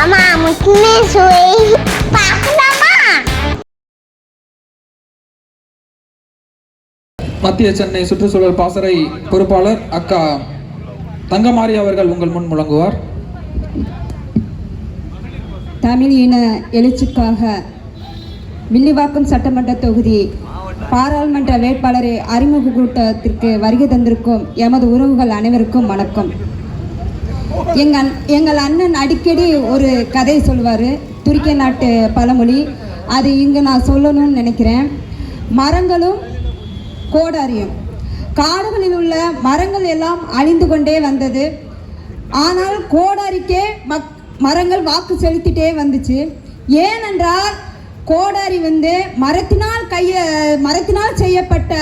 அம்மா முக்கியமே சுவை பார்க்கலாமா மத்திய சென்னை சுற்றுச்சூழல் பாசறை பொறுப்பாளர் அக்கா தங்கமாரி அவர்கள் உங்கள் முன் முழங்குவார். தமிழ் இன எழுச்சிக்காக வில்லிவாக்கம் சட்டமன்ற தொகுதி பாராளுமன்ற வேட்பாளரை அறிமுக கூட்டத்திற்கு வருகை தந்திருக்கும் எமது உறவுகள் அனைவருக்கும் வணக்கம். எங்கள் எங்கள் அண்ணன் அடிக்கடி ஒரு கதை சொல்வார் துருக்கிய நாட்டு பழமொழி. அது இங்கே நான் சொல்லணும்னு நினைக்கிறேன். மரங்களும் கோடாரியும். காடுகளில் உள்ள மரங்கள் எல்லாம் அழிந்து கொண்டே வந்தது. ஆனால் கோடாரிக்கே மக் மரங்கள் வாக்கு செலுத்திட்டே வந்துச்சு. ஏனென்றால் கோடாரி வந்து மரத்தினால் கைய மரத்தினால் செய்யப்பட்ட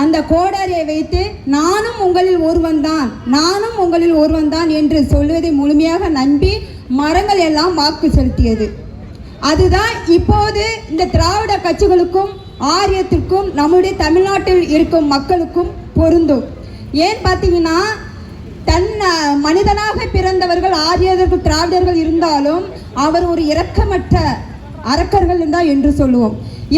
அந்த கோடாரியை வைத்து நானும் உங்களில் ஒருவன் தான் நானும் உங்களில் ஒருவன் தான் என்று சொல்வதை முழுமையாக நம்பி மரங்கள் எல்லாம் வாக்கு செலுத்தியது. அதுதான் இப்போது இந்த திராவிட கட்சிகளுக்கும் ஆரியத்திற்கும் நம்முடைய தமிழ்நாட்டில் இருக்கும் மக்களுக்கும் பொருந்தும். ஏன் பார்த்தீங்கன்னா தன் மனிதனாக பிறந்தவர்கள் ஆரியர்கள் திராவிடர்கள் இருந்தாலும் அவர் ஒரு இரக்கமற்ற அரக்கர்கள் தான் என்று சொல்லுவோம்.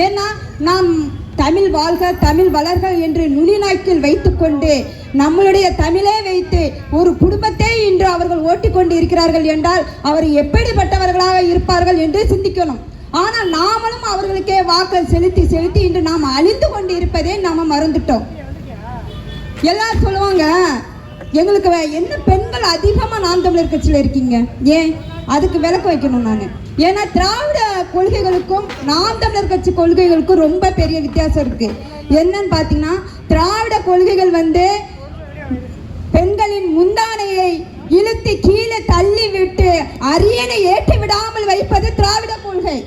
ஏன்னா நாம் தமிழ் வாழ்க தமிழ் வளர்க என்று நுனிநாக்கில் வைத்துக்கொண்டு நம்மளுடைய தமிழே வைத்து ஒரு குடும்பத்தை இன்று அவர்கள் ஓட்டிக்கொண்டு இருக்கிறார்கள் என்றால் அவர் எப்படிப்பட்டவர்களாக இருப்பார்கள் என்று சிந்திக்கணும். ஆனால் நாமளும் அவர்களுக்கே வாக்கள் செலுத்தி செலுத்தி இன்று நாம் அழிந்து கொண்டு இருப்பதே நாம மறந்துட்டோம். எல்லாரும் சொல்லுவாங்க எங்களுக்கு வே- என்ன பெண்கள் அதிகமாக நான் தமிழர் கட்சியில் இருக்கீங்க? ஏன்? அதுக்கு விளக்கு வைக்கணும் நான். ஏன்னா திராவிட கொள்கைகளுக்கும் நாம் தமிழர் கட்சி கொள்கைகளுக்கும் ரொம்ப பெரிய வித்தியாசம் இருக்கு. என்னன்னு பார்த்தீங்கன்னா திராவிட கொள்கைகள் வந்து பெண்களின் முந்தானையை இழுத்து கீழே தள்ளி விட்டு அரியணை ஏற்றி விடாமல் வைப்பது திராவிட கொள்கை.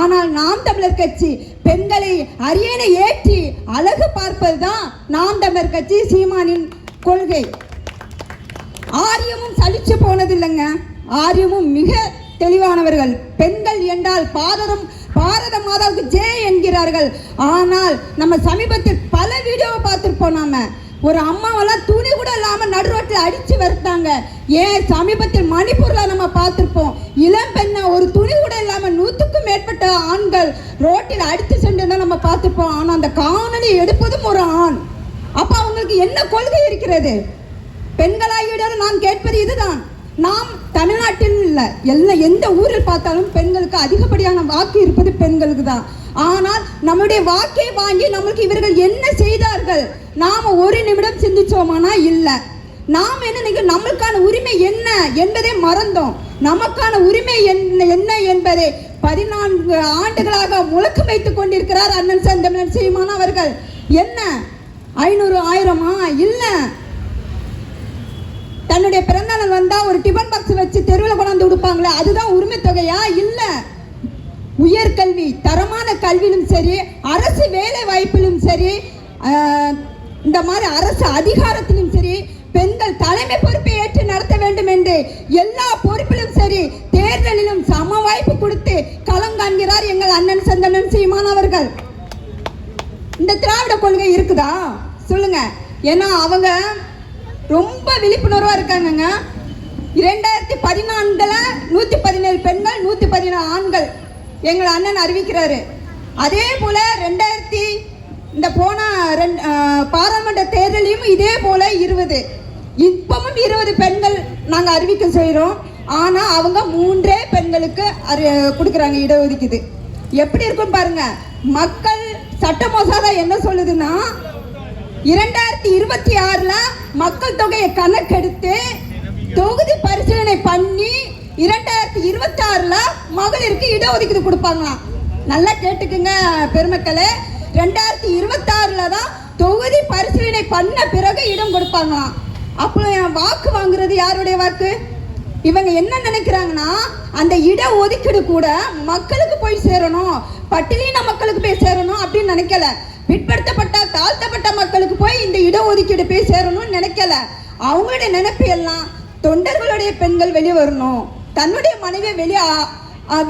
ஆனால் நாம் தமிழர் கட்சி பெண்களை அரியணை ஏற்றி அழகு பார்ப்பதுதான் நாம் தமிழர் கட்சி சீமானின் கொள்கை. ஆரியமும் சலிச்சு போனதில்லைங்க. ஆரியமும் மிக தெளிவானவர்கள். பெண்கள் என்றால் பாரதம் பாரத மாதாவுக்கு ஜே என்கிறார்கள். ஆனால் நம்ம சமீபத்தில் பல வீடியோவை பார்த்துருப்போம் நாம. ஒரு அம்மாவெல்லாம் துணி கூட இல்லாமல் நடு ரோட்டில் வருத்தாங்க ஏன்? சமீபத்தில் மணிப்பூரில் நம்ம பார்த்துருப்போம். இளம் பெண்ணை ஒரு துணி கூட இல்லாமல் நூற்றுக்கும் மேற்பட்ட ஆண்கள் ரோட்டில் அடித்து சென்றதை நம்ம பார்த்துருப்போம். ஆனால் அந்த காணொலி எடுப்பதும் ஒரு ஆண். அப்போ அவங்களுக்கு என்ன கொள்கை இருக்கிறது? பெண்களாகிவிட நான் கேட்பது இதுதான். நாம் தமிழ்நாட்டில் இல்லை. எல்லாம் எந்த ஊரில் பார்த்தாலும் பெண்களுக்கு அதிகப்படியான வாக்கு இருப்பது பெண்களுக்கு தான். ஆனால் நம்முடைய வாக்கை வாங்கி நம்மளுக்கு இவர்கள் என்ன செய்தார்கள்? நாம ஒரு நிமிடம் சிந்திச்சோமானா? இல்லை. நாம் என்ன நினைக்கிறோம் நம்மளுக்கான உரிமை என்ன என்பதை மறந்தோம். நமக்கான உரிமை என்ன என்ன என்பதை பதினான்கு ஆண்டுகளாக முழக்கம் வைத்துக் கொண்டிருக்கிறார் அண்ணன் சந்தமிழன் சீமான் அவர்கள். என்ன? ஐநூறு ஆயிரமா? இல்லை. பிறந்த பிறந்தநாள் வந்தா ஒரு டிபன் பாக்ஸ் வச்சு தெருவில் கொண்டாந்து கொடுப்பாங்களே அதுதான் உரிமை தொகையா இல்லை. உயர்கல்வி தரமான கல்வியிலும் சரி அரசு வேலை வாய்ப்பிலும் சரி இந்த மாதிரி அரசு அதிகாரத்திலும் சரி பெண்கள் தலைமை பொறுப்பை ஏற்று நடத்த வேண்டும் என்று எல்லா பொறுப்பிலும் சரி தேர்தலிலும் சம வாய்ப்பு கொடுத்து களம் காண்கிறார் எங்கள் அண்ணன் சந்தனன் சீமான் அவர்கள். இந்த திராவிட கொள்கை இருக்குதா? சொல்லுங்க. ஏன்னா அவங்க ரொம்ப விழிப்புணர்வாக இருக்காங்கங்க. இரண்டாயிரத்தி பதினான்கில் நூற்றி பதினேழு பெண்கள் நூற்றி பதினேழு ஆண்கள் எங்கள் அண்ணன் அறிவிக்கிறாரு. அதே போல் ரெண்டாயிரத்தி இந்த போன ரெண்டு பாராளுமன்ற தேர்தலையும் இதே போல் இருபது. இப்பவும் இருபது பெண்கள் நாங்கள் அறிவிக்க செய்கிறோம் ஆனால் அவங்க மூன்றே பெண்களுக்கு அறி கொடுக்குறாங்க இடஒதுக்கீடு. எப்படி இருக்கும் பாருங்கள் மக்கள் சட்ட மசோதா என்ன சொல்லுதுன்னா இரண்டாயிரத்தி இருபத்தி ஆறுல மக்கள் தொகையை கணக்கெடுத்து தொகுதி பரிசீலனை பண்ணி இரண்டாயிரத்தி இருபத்தி ஆறுல மகளிருக்கு இடஒதுக்கீடு கொடுப்பாங்களாம். நல்லா கேட்டுக்குங்க பெருமக்களே. ரெண்டாயிரத்தி இருபத்தி ஆறுல தான் தொகுதி பரிசீலனை பண்ண பிறகு இடம் கொடுப்பாங்களாம். அப்போ என் வாக்கு வாங்குறது யாருடைய வாக்கு? இவங்க என்ன நினைக்கிறாங்கன்னா அந்த இட ஒதுக்கீடு கூட மக்களுக்கு போய் சேரணும் பட்டியலின மக்களுக்கு போய் சேரணும் அப்படின்னு நினைக்கல. பிற்படுத்தப்பட்ட தாழ்த்தப்பட்ட மக்களுக்கு போய் இந்த இட ஒதுக்கீடு போய் சேரணும்னு நினைக்கல. அவங்களுடைய நினைப்பு எல்லாம் தொண்டர்களுடைய பெண்கள் வெளியே வரணும் தன்னுடைய மனைவியை வெளியே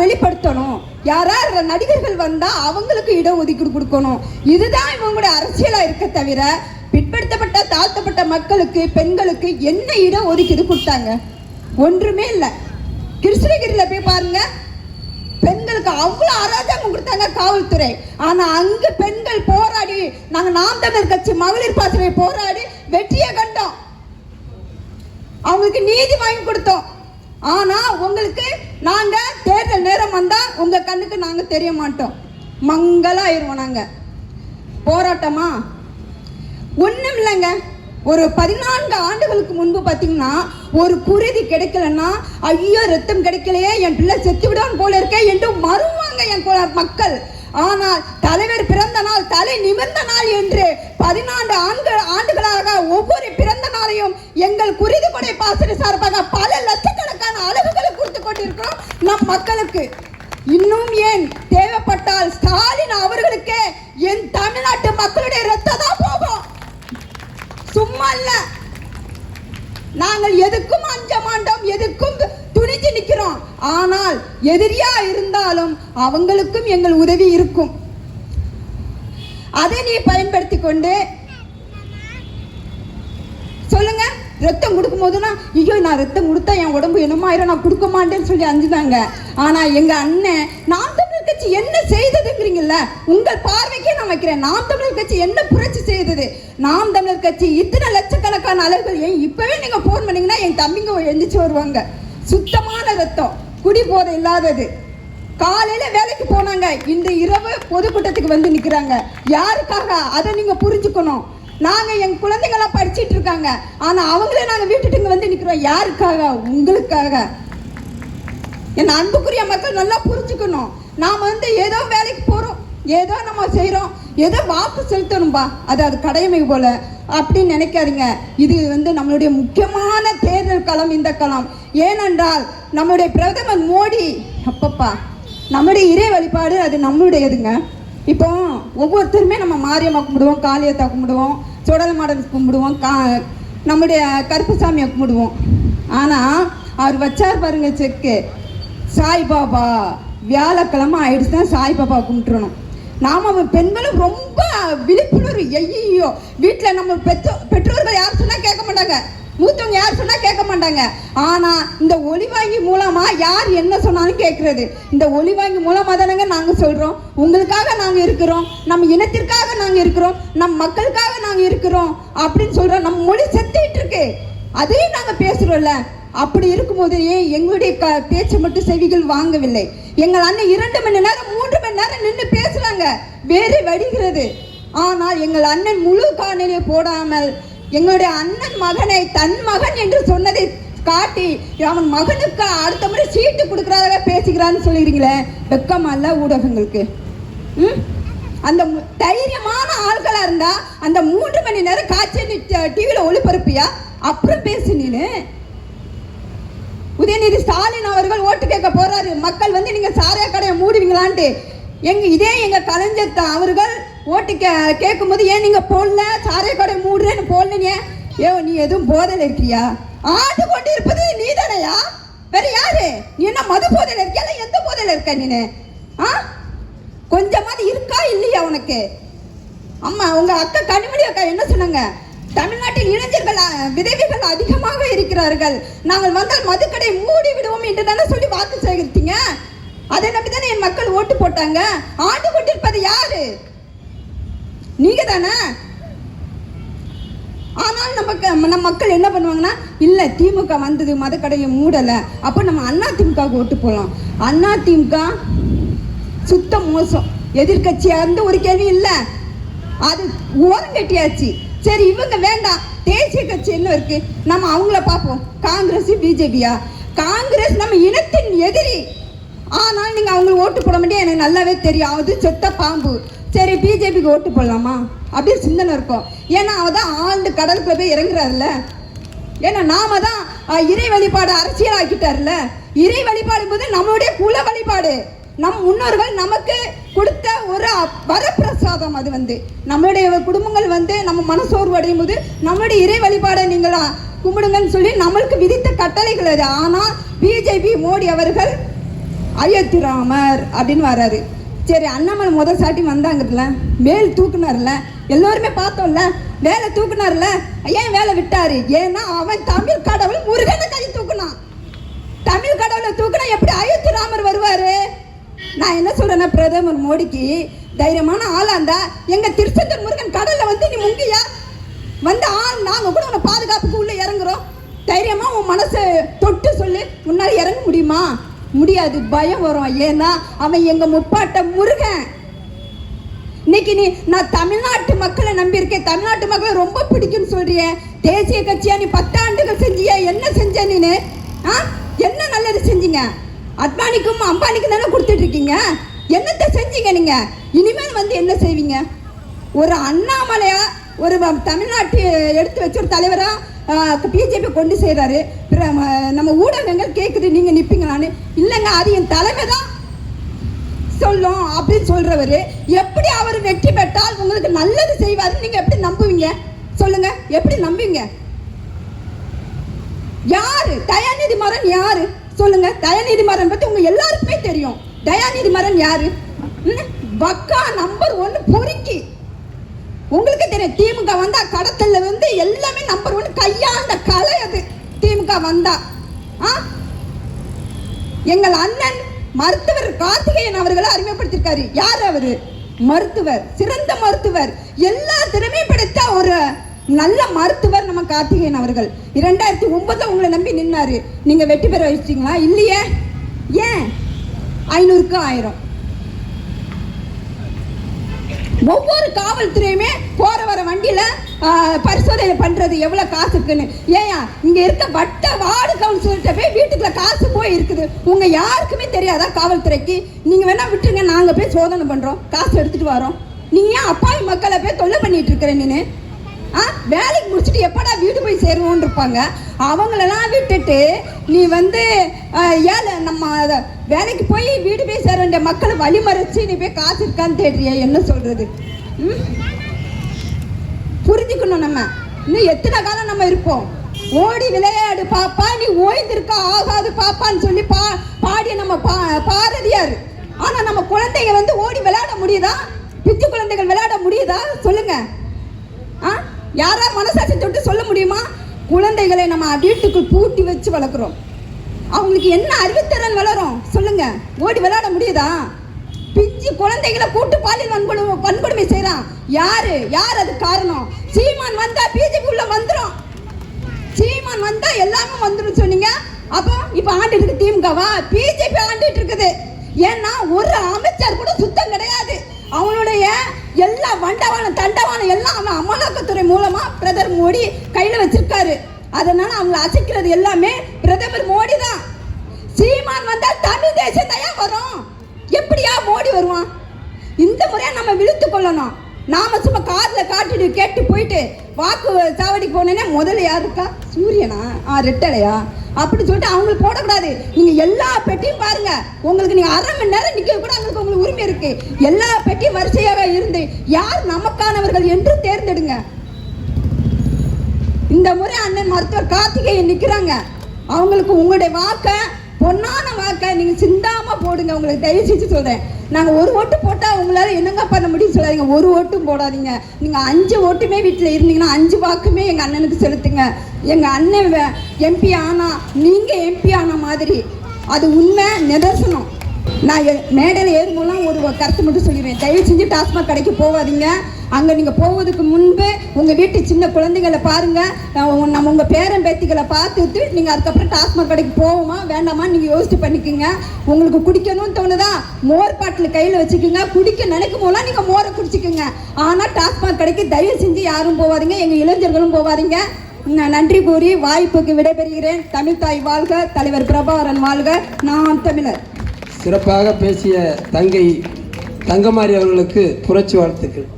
வெளிப்படுத்தணும். யாரார் நடிகர்கள் வந்தால் அவங்களுக்கு இட ஒதுக்கீடு கொடுக்கணும். இதுதான் இவங்களுடைய அரசியலாக இருக்க தவிர பிற்படுத்தப்பட்ட தாழ்த்தப்பட்ட மக்களுக்கு பெண்களுக்கு என்ன இட ஒதுக்கீடு கொடுத்தாங்க? ஒன்றுமே இல்லை. கிருஷ்ணகிரியில் போய் பாருங்க. பெண்களுக்கு அவ்வளோ அராஜகம் கொடுத்தாங்க காவல்துறை. ஆனால் அங்கு பெண்கள் போராடி நாங்கள் நாம் தமிழர் கட்சி மகளிர் பாசனை போராடி வெற்றியை கண்டோம். அவங்களுக்கு நீதி வாங்கி கொடுத்தோம். ஆனால் உங்களுக்கு நாங்கள் தேர்தல் நேரம் வந்தால் உங்கள் கண்ணுக்கு நாங்கள் தெரிய மாட்டோம். மங்களாயிருவோம் நாங்கள் போராட்டமா? ஒன்றும் இல்லைங்க. ஒரு பதினான்கு ஆண்டுகளுக்கு முன்பு பார்த்தீங்கன்னா ஒரு குருதி கிடைக்கலன்னா ஐயோ ரத்தம் கிடைக்கலையே என் பிள்ளை செத்து விடான் போல இருக்கே என்று மறுவாங்க என் குல- மக்கள். ஆனால் தலைவர் பிறந்த நாள் தலை நிமிர்ந்த நாள் என்று பதினான்கு ஆண்டு ஆண்டுகளாக ஒவ்வொரு பிறந்த நாளையும் எங்கள் குருதி படை பாசன சார்பாக பல லட்சக்கணக்கான அளவுகளை கொடுத்து கொண்டிருக்கிறோம் நம் மக்களுக்கு. இன்னும் ஏன் தேவைப்பட்டால் ஸ்டாலின் அவர்களுக்கே என் தமிழ்நாட்டு மக்களுடைய ரத்தம் தான் போகும். சும்மா இல்ல நாங்கள் எதுக்கும் அஞ்ச மாட்டோம் எதுக்கும் துணிஞ்சு நிற்கிறோம் ஆனால் எதிரியா இருந்தாலும் அவங்களுக்கும் எங்கள் உதவி இருக்கும். அதை நீ பயன்படுத்தி கொண்டு சொல்லுங்க. ரத்தம் கொடுக்கும் போதுனா ஐயோ நான் ரத்தம் கொடுத்தா என் உடம்பு என்னமாயிரும் நான் கொடுக்க மாட்டேன்னு சொல்லி அஞ்சுதாங்க ஆனா எங்க அண்ணன் நாம் தமிழர் கட்சி என்ன செய்ததுங்கிறீங்கல்ல உங்கள் பார்வைக்கே நான் வைக்கிறேன். நாம் தமிழர் கட்சி என்ன புரட்சி நாம் தமிழர் கட்சி இத்தனை லட்சக்கணக்கான அளவுகள் ஏன் இப்பவே நீங்க போன் பண்ணீங்கன்னா என் தம்பிங்க எழுந்திரிச்சு வருவாங்க. சுத்தமான ரத்தம். குடி போதை இல்லாதது. காலையில வேலைக்கு போனாங்க. இந்த இரவு பொதுக்கூட்டத்துக்கு வந்து நிக்கிறாங்க. யாருக்காக? அதை நீங்க புரிஞ்சுக்கணும். நாங்க என் குழந்தைங்களாம் படிச்சிட்டு இருக்காங்க. ஆனா அவங்களே நாங்க வீட்டுக்கு வந்து நிக்கிறோம். யாருக்காக? உங்களுக்காக. என் அன்புக்குரிய மக்கள் நல்லா புரிஞ்சுக்கணும். நாம வந்து ஏதோ வேலைக்கு போறோம். ஏதோ நம்ம செய்கிறோம் ஏதோ வாக்கு செலுத்தணும்பா? அது அது கடமை போல. அப்படின்னு நினைக்காதீங்க. இது வந்து நம்மளுடைய முக்கியமான தேர்தல் களம் இந்த களம். ஏனென்றால் நம்மளுடைய பிரதமர் மோடி அப்பப்பா நம்முடைய இறை வழிபாடு அது நம்மளுடையதுங்க. இப்போ ஒவ்வொருத்தருமே நம்ம மாரியம்மா கும்பிடுவோம் காளியத்தா கும்பிடுவோம் சுடல் மாடல் கும்பிடுவோம் கா நம்முடைய கருப்புசாமியை கும்பிடுவோம். ஆனால் அவர் வச்சார் பாருங்க செக்கு. சாய்பாபா வியாழக்கிழமை ஆயிடுச்சுன்னா சாய்பாபா கும்பிட்டுறணும். நாம பெண்களும் ரொம்ப விழிப்புணர்வு ஐயோ வீட்டில் நம்ம பெற்றோ பெற்றோர்கள் யார் சொன்னால் கேட்க மாட்டாங்க. மூத்தவங்க யார் சொன்னால் கேட்க மாட்டாங்க. ஆனால் இந்த ஒளிவாங்கி மூலமாக யார் என்ன சொன்னாலும் கேட்கறது. இந்த ஒளிவாங்கி மூலமாக தானேங்க நாங்கள் சொல்கிறோம் உங்களுக்காக நாங்கள் இருக்கிறோம். நம்ம இனத்திற்காக நாங்கள் இருக்கிறோம். நம் மக்களுக்காக நாங்கள் இருக்கிறோம். அப்படின்னு சொல்கிறோம் நம்ம மொழி செத்துக்கிட்டு இருக்கு. அதையும் நாங்கள் பேசுகிறோம்ல அப்படி இருக்கும்போது ஏன் எங்களுடைய க பேச்சை மட்டும் செவிகள் வாங்கவில்லை? எங்கள் அண்ணன் இரண்டு மணி நேரம் மூன்று மணி நேரம் நின்று பேசுறாங்க. வேறு வடிகிறது ஆனால் எங்கள் அண்ணன் முழு காணொலியை போடாமல் எங்களுடைய அண்ணன் மகனை தன் மகன் என்று சொன்னதை காட்டி அவன் மகனுக்கு அடுத்த முறை சீட்டு கொடுக்கறதாக பேசுகிறான்னு சொல்லிடுறீங்களே. வெக்கமா இல்ல ஊடகங்களுக்கு. ம்? அந்த தைரியமான ஆள்களா இருந்தா அந்த மூன்று மணி நேரம் காட்சி டிவியில ஒளிபரப்பியா? அப்புறம் பேசு நீனு. உதயநிதி ஸ்டாலின் அவர்கள் ஓட்டு கேட்க போறாரு. மக்கள் வந்து நீங்க சாராய கடையை மூடுவீங்களான்ட்டு. எங்க இதே எங்க கலைஞர் அவர்கள் ஓட்டு கே கேட்கும்போது ஏன் நீங்க போடல? சாரை கடை மூடுறேன்னு போடலீங்க ஏ நீ எதுவும் போதையில் இருக்கியா? ஆண்டு கொண்டு இருப்பது நீ தானையா வேற யாரு? நீ என்ன மது போதையில் இருக்கியா? இல்ல எந்த போதையில் இருக்க நீனு? ஆ? கொஞ்சமாவது இருக்கா இல்லையா உனக்கு? அம்மா உங்க அக்கா கனிமொழி அக்கா என்ன சொன்னாங்க? தமிழ்நாட்டில் இளைஞர்கள் அ, விதவைகள் அதிகமாக இருக்கிறார்கள். நாங்கள் வந்தால் மதுக்கடை மூடி விடுவோம் என்று தானே சொல்லி வாக்கு சேகரித்தீங்க? அதை நம்பி தானே என் மக்கள் ஓட்டு போட்டாங்க? ஆண்டு கொண்டிருப்பது யாரு? நீங்க தானே ஆனால் நமக்கு நம்ம மக்கள் என்ன பண்ணுவாங்கன்னா இல்லை திமுக வந்தது மதக்கடையை மூடலை. அப்போ நம்ம அண்ணா திமுகவுக்கு ஓட்டு போகலாம் அண்ணா திமுக சுத்த மோசம். எதிர்கட்சியாக இருந்து ஒரு கேள்வி இல்லை. அது ஓரம் கட்டியாச்சு. சரி இவங்க வேண்டாம். தேசிய கட்சி என்ன இருக்கு? நம்ம அவங்கள பார்ப்போம். காங்கிரஸ் பிஜேபியா? காங்கிரஸ் நம்ம இனத்தின் எதிரி. ஆனால் நீங்கள் அவங்களுக்கு ஓட்டு போட மாட்டே எனக்கு நல்லாவே தெரியும். அது செத்த பாம்பு. சரி பிஜேபிக்கு ஓட்டு போடலாமா? அப்படி சிந்தனை இருக்கும். ஏன்னா அவ தான் ஆண்டு கடலுக்குள்ள போய் இறங்குறாருல்ல. ஏன்னா நாம தான் இறை வழிபாடு அரசியல் ஆக்கிட்டார்ல இறை வழிபாடு போது நம்மளுடைய குல வழிபாடு. நம் முன்னோர்கள் நமக்கு கொடுத்த ஒரு வரப்பிரசாதம் அது வந்து. நம்மளுடைய குடும்பங்கள் வந்து நம்ம மனசோர்வு அடையும் போது நம்மளுடைய இறை வழிபாடை நீங்களா கும்பிடுங்கன்னு சொல்லி நம்மளுக்கு விதித்த கட்டளைகள் அது. ஆனால் பிஜேபி மோடி அவர்கள் அயோத்தி ராமர் அப்படின்னு வராரு. சரி அண்ணாமலை முதல் சாட்டி வந்தாங்கல்ல மேல் தூக்குனார்ல எல்லோருமே பார்த்தோம்ல வேலை தூக்குனார்ல ஏன் வேலை விட்டாரு? ஏன்னா அவன் தமிழ் கடவுள் முருகனை கை தூக்குனான். தமிழ் கடவுளை தூக்குனா எப்படி அயோத்தி ராமர் வருவாரு? நான் என்ன சொல்றேன்னா பிரதமர் மோடிக்கு தைரியமான ஆளா இருந்தா எங்க திருச்செந்தூர் முருகன் கடல்ல வந்து நீ முங்கியா? வந்து ஆள் நாங்க கூட உன்னை பாதுகாப்புக்கு உள்ள இறங்குறோம். தைரியமா உன் மனசை தொட்டு சொல்லு உன்னால இறங்க முடியுமா? முடியாது பயம் வரும் ஏன்னா அவன் எங்க முப்பாட்ட முருகன். இன்னைக்கு நீ நான் தமிழ்நாட்டு மக்களை நம்பியிருக்கேன். தமிழ்நாட்டு மக்களை ரொம்ப பிடிக்கும்னு சொல்றிய. தேசிய கட்சியா நீ பத்தாண்டுகள் செஞ்சியா? என்ன செஞ்ச நீனு? ஆ? என்ன நல்லது செஞ்சீங்க? அத்வானிக்கும் அம்பானிக்கும் தானே கொடுத்துட்டு இருக்கீங்க என்னத்தை செஞ்சீங்க நீங்க? இனிமேல் வந்து என்ன செய்வீங்க? ஒரு அண்ணாமலையா? ஒரு தமிழ்நாட்டு எடுத்து வச்ச ஒரு தலைவரா? பிஜேபி கொண்டு செய்கிறாரு நம்ம ஊடகங்கள் கேட்குது நீங்கள் நிற்பீங்களான்னு இல்லைங்க அது என் தலைமை தான் சொல்லும் அப்படின்னு சொல்கிறவர் எப்படி அவர் வெற்றி பெற்றால் உங்களுக்கு நல்லது செய்வார் நீங்கள் எப்படி நம்புவீங்க? சொல்லுங்க எப்படி நம்புவீங்க? யாரு? தயாநிதி மரன் யாரு? சொல்லுங்க தயாநிதி மரன் பத்தி உங்க எல்லாருக்குமே தெரியும். தயாநிதி மரன் யாரு பக்கா நம்பர் ஒன்னு பொறுக்கி. உங்களுக்கு தெரியும் திமுக வந்தா கடத்தல்ல வந்து எல்லாமே நம்பர் ஒன் கையாண்ட கலை அது. திமுக வந்தா. ஆ? எங்கள் அண்ணன் மருத்துவர் கார்த்திகேயன் அவர்களை அறிமுகப்படுத்திருக்காரு. யார் அவரு? மருத்துவர் சிறந்த மருத்துவர். எல்லா திறமையும் படைத்த ஒரு நல்ல மருத்துவர் நம்ம கார்த்திகேயன் அவர்கள். இரண்டாயிரத்தி ஒன்பதுல உங்களை நம்பி நின்னாரு. நீங்க வெற்றி பெற வச்சிட்டீங்களா? இல்லையே. ஏன்? ஐநூறுக்கு ஆயிரம். ஒவ்வொரு காவல்துறையுமே போற வர வண்டியில பரிசோதனை பண்றது எவ்வளவு காசுக்குன்னு. ஏயா இங்க இருக்க வட்ட வார்டு கவுன்சிலர்கிட்ட போய் வீட்டுக்குள்ள காசு போய் இருக்குது. உங்க யாருக்குமே தெரியாதா காவல்துறைக்கு? நீங்க வேணா விட்டுருங்க நாங்க போய் சோதனை பண்றோம் காசு எடுத்துட்டு வரோம். நீங்க ஏன் அப்பாவி மக்களை போய் தொல்லை பண்ணிட்டு இருக்கிற நீனு? வேலைக்கு முடிச்சுட்டு எப்படா வீடு போய் சேருவோன்னு இருப்பாங்க அவங்களெல்லாம் விட்டுட்டு நீ வந்து ஆ, ஏழை நம்ம வேலைக்கு போய் வீடு போய் சேர வேண்டிய மக்களை வழிமறைச்சு நீ போய் காசு இருக்கான்னு தேடுறியா என்ன சொல்கிறது ம்? புரிஞ்சுக்கணும் நம்ம. இன்னும் எத்தனை காலம் நம்ம இருப்போம்? ஓடி விளையாடு பாப்பா நீ ஓய்ந்திருக்க ஆகாது பாப்பான்னு சொல்லி பா பாடிய நம்ம பா பாரதியார். ஆனால் நம்ம குழந்தைங்க வந்து ஓடி விளையாட முடியுதா? பிச்சு குழந்தைகள் விளையாட முடியுதா? சொல்லுங்க. ஆ? யாரா மனசாட்சி தொட்டு சொல்ல முடியுமா? குழந்தைகளை நம்ம வீட்டுக்குள் பூட்டி வச்சு வளர்க்குறோம். அவங்களுக்கு என்ன அறிவுத்திறன் வளரும்? சொல்லுங்க. ஓடி விளையாட முடியுதா? பிஞ்சு குழந்தைகளை கூட்டு பாலியல் வன்கொடுமை வன்கொடுமை செய்யறான் யாரு? யார் அது காரணம்? சீமான் வந்தா பிஜேபி உள்ள வந்துரும். சீமான் வந்தா எல்லாமே வந்துரும் சொன்னீங்க. அப்போ இப்ப ஆண்டுட்டு இருக்கு திமுகவா? பிஜேபி ஆண்டுட்டு இருக்குது. ஏன்னா ஒரு அமைச்சர் கூட சுத்தம் கிடையாது. அவனுடைய எல்லா வண்டவாள தண்டவாளம் எல்லாம் அவன் அமலாக்கத்துறை மூலமா பிரதமர் மோடி கையில வச்சிருக்காரு. அதனால அவங்கள அசைக்கிறது எல்லாமே பிரதமர் மோடி தான் சீமான் வந்தா தமிழ் தேசம் தயா வரும்? எப்படியா மோடி வருவான்? இந்த முறையா நம்ம விழுத்து கொள்ளணும். நாம சும்மா காதுல காட்டிட்டு கேட்டு போயிட்டு வாக்கு சாவடிக்கு போனேன்னா முதல்ல யாருக்கா சூரியனா? ஆ ரெட்டலையா? அப்படின்னு சொல்லிட்டு அவங்களுக்கு போடக்கூடாது. நீங்க எல்லா பெட்டியும் பாருங்க. உங்களுக்கு நீங்க அரை மணி நேரம் நிக்க கூட அவங்களுக்கு உங்களுக்கு உரிமை இருக்கு. எல்லா பெட்டியும் வரிசையாக இருந்து யார் நமக்கானவர்கள் என்று தேர்ந்தெடுங்க. இந்த முறை அண்ணன் மருத்துவர் கார்த்திகேயன் நிக்கிறாங்க. அவங்களுக்கு உங்களுடைய வாக்கை பொன்னான வாக்கை நீங்கள் சிந்தாம போடுங்க. உங்களுக்கு தயவு செஞ்சு சொல்கிறேன் நாங்கள் ஒரு ஓட்டு போட்டால் உங்களால் என்னங்க பண்ண முடியும் சொல்லாதீங்க. ஒரு ஓட்டும் போடாதீங்க. நீங்கள் அஞ்சு ஓட்டுமே வீட்டில் இருந்தீங்கன்னா அஞ்சு வாக்குமே எங்கள் அண்ணனுக்கு செலுத்துங்க. எங்கள் அண்ணன் எம்பி ஆனா நீங்கள் எம்பி ஆன மாதிரி. அது உண்மை நிதர்சனம். நான் மேடையில் ஏறும்போதெல்லாம் ஒரு கருத்து மட்டும் சொல்லிடுவேன். தயவு செஞ்சு டாஸ்மாக் கடைக்கு போகாதீங்க. அங்கே நீங்கள் போவதுக்கு முன்பு உங்கள் வீட்டு சின்ன குழந்தைகளை பாருங்கள் நம்ம உங்கள் பேரன் பேத்திகளை பார்த்துட்டு நீங்கள் அதுக்கப்புறம் டாஸ்மாக் கடைக்கு போவோமா வேண்டாமா நீங்கள் யோசிச்சு பண்ணிக்கோங்க. உங்களுக்கு குடிக்கணும்னு தோணுதா மோர் பாட்டில் கையில் வச்சுக்கோங்க. குடிக்க நினைக்கும் போதெல்லாம் நீங்கள் மோரை குடிச்சிக்கோங்க. ஆனால் டாஸ்மாக் கடைக்கு தயவு செஞ்சு யாரும் போவாதீங்க எங்கள் இளைஞர்களும் போவாதீங்க. நான் நன்றி கூறி வாய்ப்புக்கு விடைபெறுகிறேன். தமிழ் தாய் வாழ்க தலைவர் பிரபாகரன் வாழ்க. நாம் தமிழர். சிறப்பாக பேசிய தங்கை தங்கமாரி அவர்களுக்கு புரட்சி வாழ்த்துக்கள்.